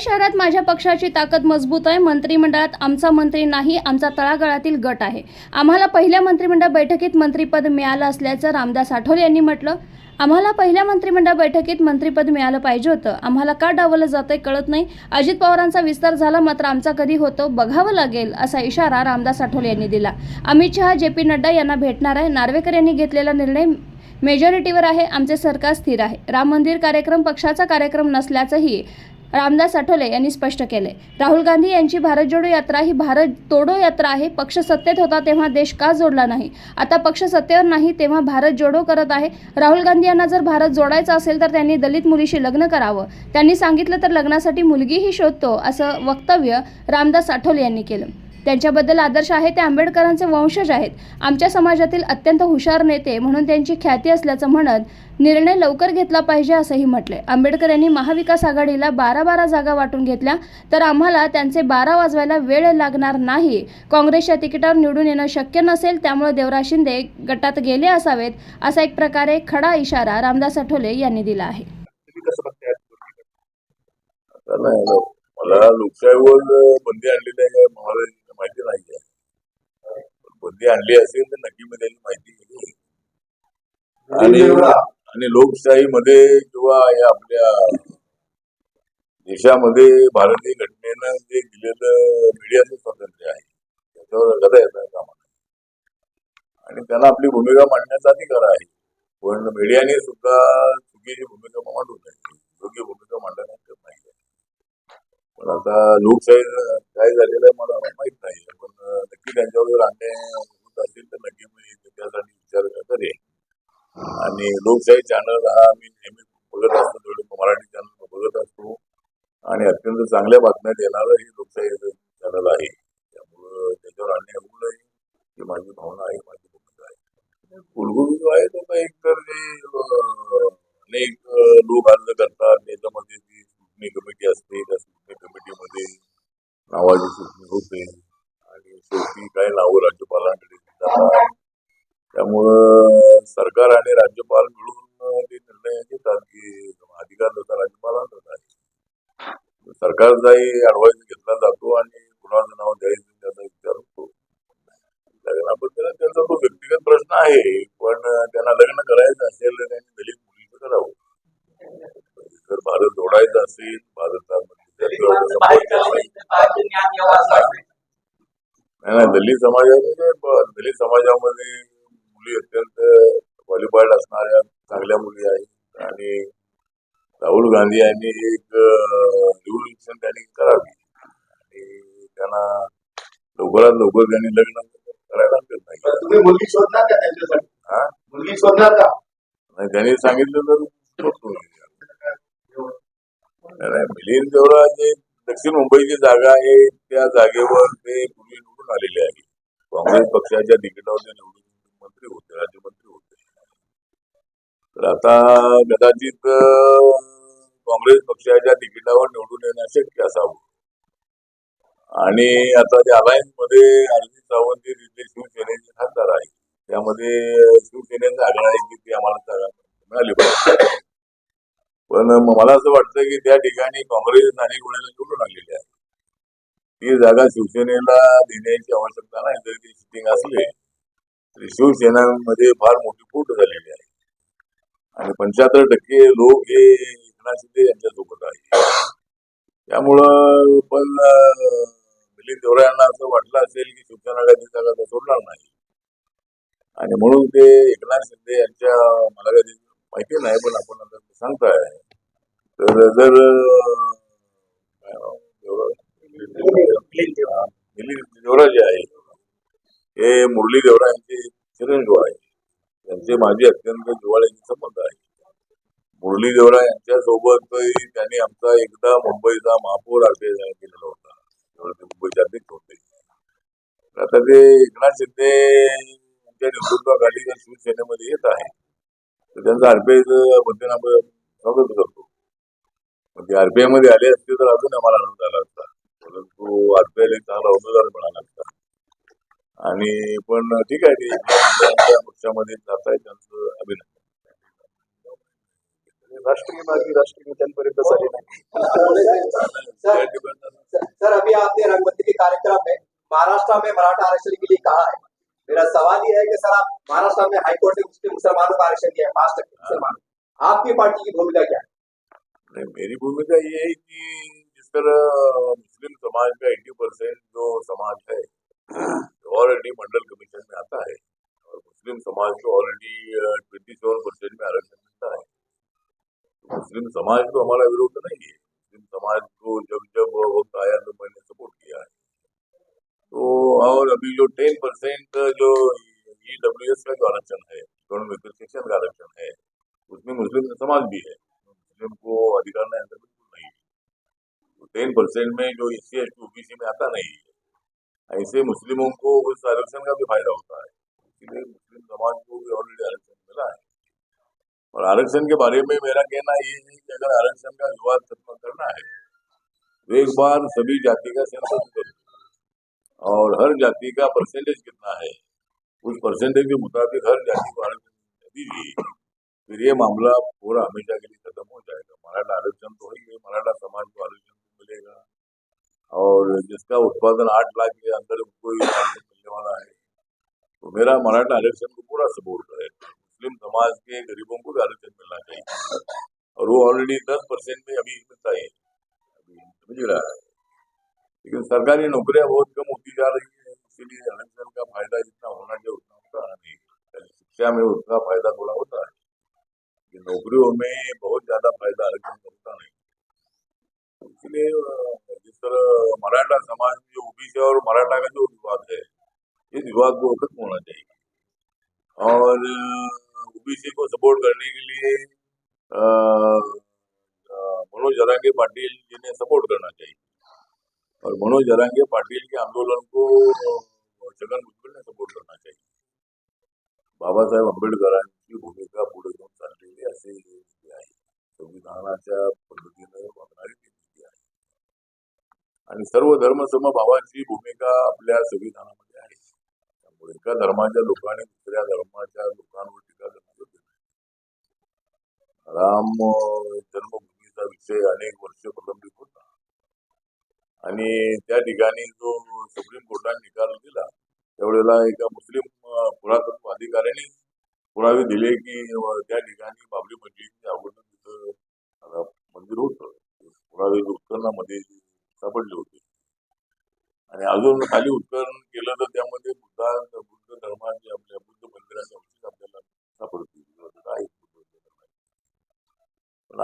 शहरात माझ्या पक्षाची ताकद मजबूत आहे. मंत्रिमंडळात आमचा मंत्री नाही आमचा तळागाळातील गट आहे. आम्हाला पहिल्या मंत्रिमंडळ बैठकीत मंत्रिपद मिळालं असल्याचं रामदास आठवले यांनी म्हटलं. आम्हाला पहिल्या मंत्रिमंडळ बैठकीत मंत्रिपद मिळालं पाहिजे होतं. आम्हाला का डावलं जातंय कळत नाही. अजित पवारांचा विस्तार झाला मात्र आमचा कधी होतो बघावं लागेल असा इशारा रामदास आठवले यांनी दिला. अमित शहा जे पी नड्डा यांना भेटणार आहे. नार्वेकर यांनी घेतलेला निर्णय मेजॉरिटीवर आहे. आमचे सरकार स्थिर आहे. राम मंदिर कार्यक्रम पक्षाचा कार्यक्रम नसल्याचंही रामदास आठवले यांनी स्पष्ट केले. राहुल गांधी यांची भारत जोडो यात्रा ही भारत तोडो यात्रा आहे. पक्ष सत्तेत होता तेव्हा देश का जोडला नाही? आता पक्ष सत्तेवर नाही तेव्हा भारत जोडो करत आहे. राहुल गांधी यांना जर भारत जोडायचा असेल तर त्यांनी दलित मुलीशी लग्न करावं. त्यांनी सांगितलं तर लग्नासाठी मुलगीही शोधतो असं वक्तव्य रामदास आठवले यांनी केलं. त्यांच्याबद्दल आदर्श आहे ते आंबेडकरांचे वंशज आहेत. आमच्या समाजातील अत्यंत हुशार नेते म्हणून त्यांची ख्याती असल्याचं म्हणत निर्णय लवकर घेतला पाहिजे असंही म्हटले आंबेडकर यांनी महाविकास आघाडीला बारा बारा जागा वाटून घेतल्या तर आम्हाला त्यांचे बारा वाजवायला वेळ लागणार नाही. काँग्रेसच्या तिकिटावर निवडून येणं शक्य नसेल त्यामुळे देवराज शिंदे गटात गेले असावेत असा एक प्रकारे खडा इशारा रामदास आठवले यांनी दिला आहे. मला लोकशाहीवर बंदी आणलेली आहे महाराज माहिती नाही आहे बंदी आणली असेल तर नक्की मी त्याची माहिती. घेईल आणि आणि लोकशाहीमध्ये किंवा या आपल्या देशामध्ये भारतीय घटनेनं जे दिलेलं मीडियाचं स्वातंत्र्य आहे त्याच्यावर गदा येता कामा. आणि त्यांना आपली भूमिका मांडण्याचा अधिकार आहे. पण मीडियाने सुद्धा चुकीची भूमिका मांडू नये. योग्य भूमिका मांडण्यात नाही पण आता लोकशाही काय झालेलं आहे मला माहीत नाही. पण नक्की त्यांच्यावर जर अन्याय होत असेल तर नक्की मी त्यासाठी विचार करेन. आणि लोकशाही चॅनल हा मी नेहमी बघत असतो थोडे मराठी चॅनल बघत असतो. आणि अत्यंत चांगल्या बातम्या देणारं हे लोकशाही चॅनल आहे. त्यामुळं त्याच्यावर अन्याय होऊ नये. ही माझी भावना आहे माझी भूमिका आहे. कुलगुरू जो आहे तो एक तर जे अनेक लोक अर्ज करतात त्याच्यामध्ये जी सुटणी कमिटी असते त्या सुटणी कमिटीमध्ये नावाची सुटणी होते आणि शेवटी काही नावं राज्यपालांकडे जातात त्यामुळं सरकार आणि राज्यपाल मिळून ते निर्णय घेतात की अधिकार जसा राज्यपालांचाच आहे सरकारचाही ऍडवाइस घेतला जातो आणि कुणाचं नाव द्यायचं त्याचा विचार होतो. लग्नाबद्दल त्यांचा तो व्यक्तिगत प्रश्न आहे पण त्यांना लग्न करायचं असेल तर त्यांनी दलित मुलीचं करावं. जर भारत जोडायचा असेल भारतामध्ये नाही. नाही, दलित समाजामध्ये दलित समाजामध्ये मुली अत्यंत क्वालिफाईड असणाऱ्या चांगल्या मुली आहेत. आणि राहुल गांधी यांनी एक रिव्होल्युशन त्यांनी करावी. आणि त्यांना लवकरात लवकर त्यांनी लग्न करायला हरकत नाही तुम्ही मुलगी शोधणार का त्यांच्यासाठी? हा? मुलगी शोधणार का? आणि त्यांनी सांगितलं तर शोधतो. मिलिंद जे दक्षिण मुंबईची जागा आहे त्या जागेवर ते पूर्वी निवडून आलेले आहे. काँग्रेस पक्षाच्या तिकिटावर निवडून मंत्री होते राज्यमंत्री होते. तर आता कदाचित काँग्रेस पक्षाच्या तिकिटावर निवडून येणं शक्य असावं. आणि आता जे अलायन्समध्ये अरविंद सावंत हे तिथले शिवसेनेचे खासदार आहे त्यामध्ये शिवसेनेचा आग्रह आहे की ती आम्हाला मिळाली पाहिजे. पण मला असं वाटतं की त्या ठिकाणी काँग्रेस नाणे वेळेला निवडून आलेली आहे ती जागा शिवसेनेला देण्याची आवश्यकता नाही. जरी ती शिटिंग असले तरी शिवसेनामध्ये फार मोठी फूट झालेली आहे. आणि पंच्याहत्तर टक्के लोक हे एकनाथ शिंदे यांच्यासोबत आहे. त्यामुळं पण मिलिंद देवरा यांना असं वाटलं असेल की शिवसेना काही जागा तर सोडणार नाही. आणि म्हणून ते एकनाथ शिंदे यांच्या मला काही माहिती नाही पण आपण आता सांगताय. तर जर देवरा- मिलिंद देवरा जे आहे हे मुरली देवरा यांचे चिरंजीव आहे त्यांचे माझे अत्यंत जिवाळ्याचे संबंध आहे मुरली देवरा यांच्यासोबतही त्यांनी आमचा एकदा मुंबईचा महापौर अध्यक्ष केलेला होता. तेव्हा ते मुंबईचे अध्यक्ष होते. आता ते एकनाथ शिंदे यांच्या नेतृत्वाखाली शिवसेनेमध्ये येत आहे. तर त्यांचं आरपीआयचं आपण स्वागत करतो. म्हणजे ते आरपीआयमध्ये आले असते तर अजून आम्हाला आनंद झाला असता. परंतु आरपीआयला चांगला उमेदवार मिळाला असता. आणि पण ठीक आहे ते पक्षामध्ये जात आहे त्यांचं अभिनंदन. राष्ट्रीय मार्गी राष्ट्रीय नेत्यांपर्यंत पसंत झाली नाही. सर अभी आपने रंगमंत्री के कार्यक्रम में महाराष्ट्र में मराठा आरक्षण के लिए कहा है। मेरा सवाल ये है कि सर आप महाराष्ट्र में हाईकोर्ट ने मुस्लिम मुसलमानों का आरक्षण दिया है पाँच टक्के मुसलमान आपकी पार्टी की भूमिका क्या है? नहीं, मेरी भूमिका ये है कि जिस तरह मुस्लिम समाज का एट्टी परसेंट जो समाज है ऑलरेडी मंडल कमीशन में आता है और मुस्लिम समाज को ऑलरेडी ट्वेंटी सेवन परसेंट में आरक्षण मिलता है तो मुस्लिम समाज को हमारा विरोध नहीं है। मुस्लिम समाज को जब जब वक्त आया तो मैंने सपोर्ट किया है। तो और अभी जो टेन परसेंट जो ई डब्ल्यू एस का जो आरक्षण है इकोनॉमिक सेक्शन का आरक्षण है, उसमें मुस्लिम समाज भी है। मुस्लिम को अधिकार नहीं बिल्कुल नहीं तो टेन परसेंट में जो एस सी एस टी में आता नहीं है। ऐसे मुस्लिमों को उस आरक्षण का भी फ़ायदा होता है। इसलिए मुस्लिम समाज को भी ऑलरेडी आरक्षण मिला है। और आरक्षण के बारे में मेरा कहना ये है कि अगर आरक्षण का विवाद खत्म करना है तो एक बार सभी जाति का सेंसस करो। और हर जाति का परसेंटेज कितना है उस परसेंटेज के मुताबिक हर जाति को आरक्षण दीजिए। फिर ये मामला पूरा हमेशा के लिए खत्म हो जाएगा। मराठा आरक्षण तो ही है, मराठा समाज को आरक्षण मिलेगा। और जिसका उत्पादन आठ लाख के अंदर उनको मिलने वाला है तो मेरा मराठा आरक्षण को पूरा सपोर्ट समाज के गरीबों को भी आरक्षण मिलना चाहिए। और वो ऑलरेडी दस परसेंट में अभी मिलता है। अभी मिल रहा है? लेकिन सरकारी नौकरियाँ बहुत कम होती जा रही है, इसीलिए आरक्षण का फ़ायदा जितना होना चाहिए उतना होता नहीं। शिक्षा में उसका फ़ायदा थोड़ा होता है। कि नौकरियों में बहुत ज़्यादा फ़ायदा आरक्षण का होता नहीं। इसलिए, जिस तरह मराठा समाज में जो ओबीसी और मराठा का जो विवाद है, इस विवाद को खत्म होना चाहिए। और ओबीसी को सपोर्ट करने के लिए मनोज जरांगे पाटिल जी ने सपोर्ट करना चाहिए। और मनोज जरांगे पाटिल के आंदोलन को छगन भुजबळ ने सपोर्ट करना चाहिए। बाबासाहेब आंबेडकरांची भूमिका पुढे घेऊन चाललेली असे नीती आहे संविधानाच्या पद्धतीने वागणारी नीती आहे। आणि सर्व धर्म समभावाची भूमिका आपल्या संविधानामध्ये आहे. त्यामुळे एका धर्माच्या लोकांनी दुसऱ्या धर्माच्या लोकांवर टीका राम जन्मभूमीचा विषय अनेक वर्ष प्रलंबित होता. आणि त्या ठिकाणी जो सुप्रीम कोर्टाने निकाल दिला त्यावेळेला एका मुस्लिम पुरातत्व अधिकाऱ्याने पुरावे दिले की त्या ठिकाणी बाबरी मस्जिद अगोदर तिथं मंदिर होतं. पुरावे उत्खननामध्ये सापडले होते. आणि अजून खाली उत्खनन केलं तर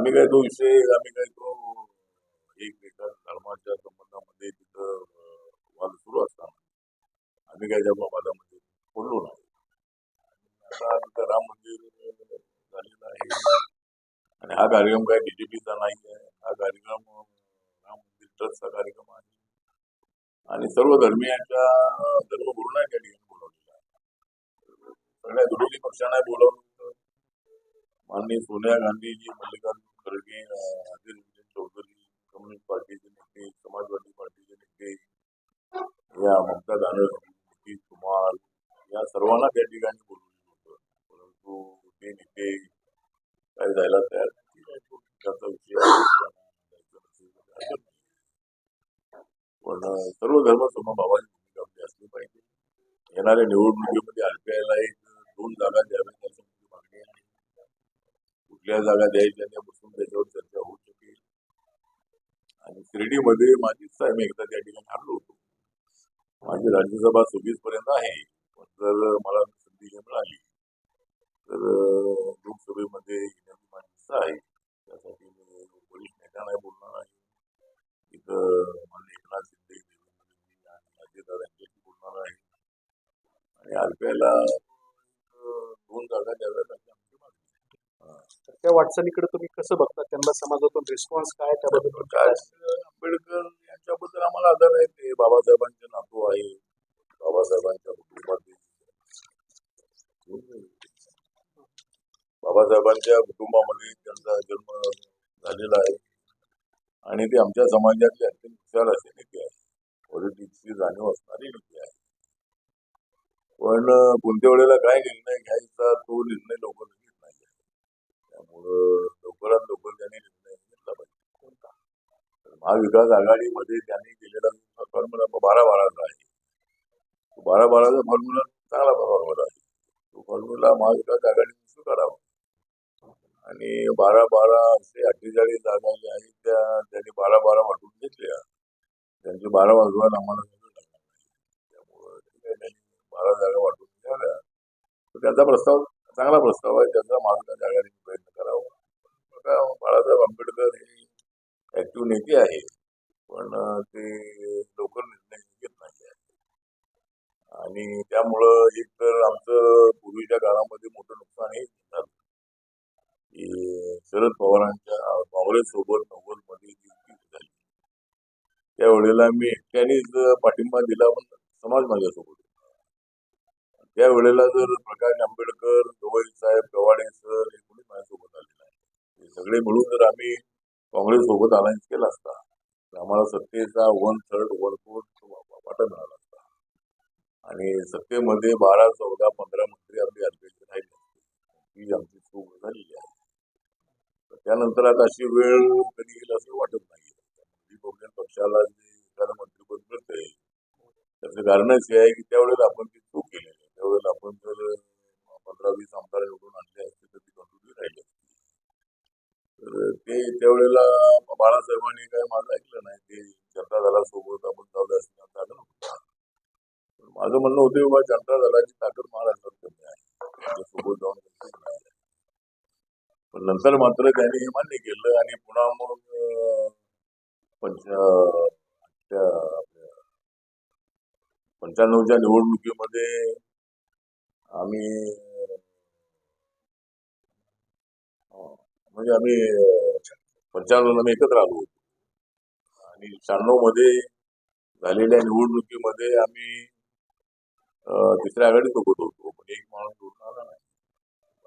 आम्ही काय तो विषय आम्ही काय तो एक धर्माच्या संबंधामध्ये तिथं वाद सुरू असताना आम्ही काय त्या वादामध्ये बोललो नाही. आता तिथं राम मंदिर झालेलं आहे. आणि हा कार्यक्रम काय बीजेपीचा नाही आहे. हा कार्यक्रम राम मंदिर ट्रस्टचा कार्यक्रम आहे. आणि सर्व धर्मियांच्या अं, धर्मगुरूंना त्या ठिकाणी बोलवलेला आहे. सगळ्या विरोधी पक्षांना बोलवलं माननीय सोनिया गांधीजी मल्लिकार्जुन या ममता बॅनर्जी कुमार या सर्वांना त्या ठिकाणी बोलवलं परंतु ते नेते काय जायला तयार त्याचा विषय पण सर्व धर्म समभावाची भूमिका आपली असली पाहिजे. येणाऱ्या निवडणुकीमध्ये आरपीआयला एक दोन जागा द्याव्यात असं मागणी आहे. कुठल्या जागा द्यायच्या त्यापासून त्याच्यावर चर्चा होऊ शकेल. आणि शिर्डीमध्ये माझी साहेब एकदा त्या ठिकाणी माझी राज्यसभा सव्वीस पर्यंत आहे जर मला संधी मिळाली तर लोकसभेमध्ये येण्याची माझी इच्छा आहे. त्यासाठी मी वरिष्ठ नेत्यांनाही बोलणार आहे. इथं माननीय एकनाथ शिंदे आणि अजितदादा यांच्याशी बोलणार आहे. आणि आरपीआयला दोन जागा द्याव्यात अशी आमची मागणी आहे. हा. तर त्या वाटचालीकडे तुम्ही कसं बघता? त्यांना समाजातून रिस्पॉन्स काय? त्याबद्दल काय? आंबेडकर यांच्याबद्दल आम्हाला आदर आहे ते. बाबासाहेबांचे नातू आहे. बाबासाहेबांच्या कुटुंबातील बाबासाहेबांच्या कुटुंबामध्ये त्यांचा जन्म झालेला आहे. आणि ते आमच्या समाजातले अत्यंत हुशार असे नेते आहे पॉलिटिक्सची जाणीव असणारी नेते आहे पण कोणत्या वेळेला काय निर्णय घ्यायचा तो निर्णय लवकर त्यामुळं लवकरात लवकर त्यांनी निर्णय घेतला पाहिजे. महाविकास आघाडीमध्ये त्यांनी दिलेला फॉर्म्युला बारा बाराचा आहे. तो बारा बाराचा फॉर्म्युला चांगला फॉर्म्युला आहे. तो फॉर्म्युला महाविकास आघाडीने स्वीकारावा. आणि बारा बारा असे अठ्ठेचाळीस जागा ज्या आहेत त्या त्यांनी बारा बारा वाटून घेतल्या. त्यांचे बारा वाजवायला आम्हाला नाही. त्यामुळं त्यांनी बारा जागा वाटून घ्याव्या. तर त्याचा प्रस्ताव चांगला प्रस्ताव आहे. त्याचा महाविकास आघाडीने प्रयत्न करावा. बाळासाहेब आंबेडकर हे ऍक्टिव्ह नेते आहे पण ते लवकर निर्णय घेत नाही आहे आणि त्यामुळं एक तर आमचं पूर्वीच्या काळामध्ये मोठं नुकसान हे झालं. की शरद पवारांच्या काँग्रेससोबत नव्वदमध्ये युती झाली. त्यावेळेला मी एकट्यानेच पाठिंबा दिला पण समाज माझ्यासोबत. त्या वेळेला जर प्रकाश आंबेडकर गवई साहेब गव्हाडे सर हे कोणी माझ्यासोबत आले नाही. हे सगळे मिळून जर आम्ही काँग्रेस सोबत अलायन्स केला असता तर आम्हाला सत्तेचा वन थर्ड वन फोर्थ वाटा मिळाला असता. आणि सत्तेमध्ये बारा चौदा पंधरा मंत्री आपली अध्यक्ष राहिले असते ही आमची चूक झालेली आहे. तर त्यानंतर आता अशी वेळ कधी येईल असं वाटत नाही. रिपब्लिकन पक्षाला जे एखादं मंत्रिपद मिळतंय त्याचं कारणच हे आहे की त्यावेळेला आपण ती चूक केलेली आहे त्यावेळेला आपण जर पंधरा वीस आमदार निवडून आणले असते तर ती कंट्रोल राहिली असती तर ते त्यावेळेला बाळासाहेबांनी काय माझं ऐकलं नाही ते जनता दलासोबत आपण जाऊ असं माझं म्हणणं होतं बाबा जनता दलाची ताकद महाराष्ट्रात कमी आहे. त्यांच्यासोबत जाऊन नाही पण नंतर मात्र त्यांनी हे मान्य केलं आणि पुन्हा मग पंच पंच्याण्णवच्या निवडणुकीमध्ये आम्ही म्हणजे आम्ही पंच्याण्णवला आम्ही एकत्र आलो होतो. आणि शहाण्णवमध्ये झालेल्या निवडणुकीमध्ये आम्ही तिसऱ्या आघाडीत सोबत होतो. पण एक माणूस निवडून आला नाही.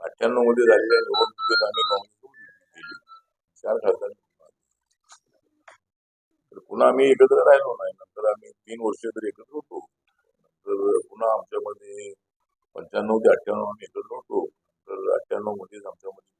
अठ्ठ्याण्णवमध्ये झालेल्या निवडणुकीत आम्ही काँग्रेस केली चार खासदार तर पुन्हा आम्ही एकत्र राहिलो नाही. नंतर आम्ही तीन वर्ष तरी एकत्र होतो. नंतर पुन्हा आमच्यामध्ये पंच्याण्णव ते अठ्ठ्याण्णव आम्ही एकत्र होतो. नंतर अठ्ठ्याण्णव मध्येच आमच्यामध्ये